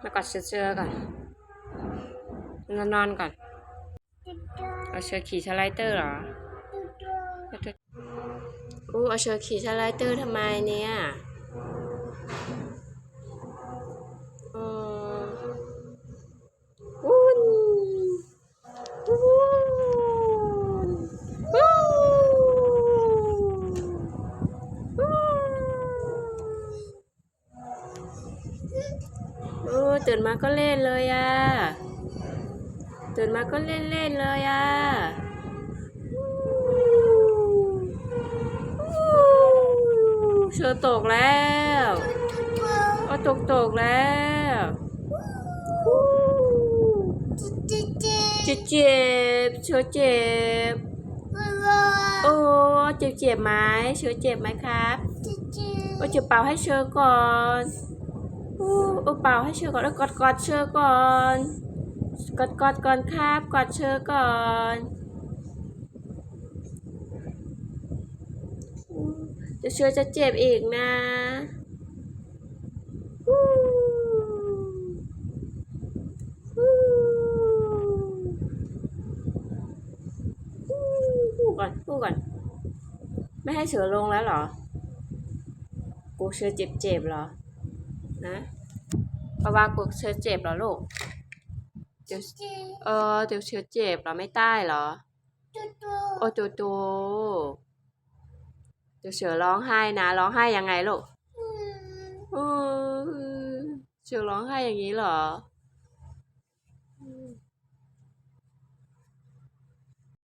แล้วกอดเชือเชือก่อนนอนนอนก่อนเอาเชือขี่สไลเดอร์เหรออู้เอาเชือขี่สไลเดอร์ทำไมเนี่ยอ๋อวุ่นวุ่นวู้วู้ โอ้ตื่นมาก็เล่นเลยอะ ตื่นมาก็เล่นเล่นเลยอะเชอตกแล้วโอ้ตกตกแล้วเจ็บเจ็บเชอเจ็บโอ้เจ็บเจ็บไหมเชอเจ็บไหมครับโอ้เจ็บเป่าให้เชอก่อน เปล่าๆให้เชอก่อนแล้วกอดกอดเชอก่อนกอดกอดก่อนครับกอดเชื่อก่อนเดี๋ยวเชอจะเจ็บอีกนะฮู้ฮู้ฮู้ก่อนฮู้ก่อน ไม่ให้เสือลงแล้วเหรอ กูเชอเจ็บเจ็บๆเหรอ นะ เพราะว่ากูเชอเจ็บเหรอลูกเดี๋ยวเออเดี๋ยวเชื้อเจ็บเหรอไม่ใต้เหรอโอ้ตูตูเดี๋ยวเสือร้องไห้นะร้องไห้ยังไงลูกเออเสือร้องไห้อย่างนี้เหรอ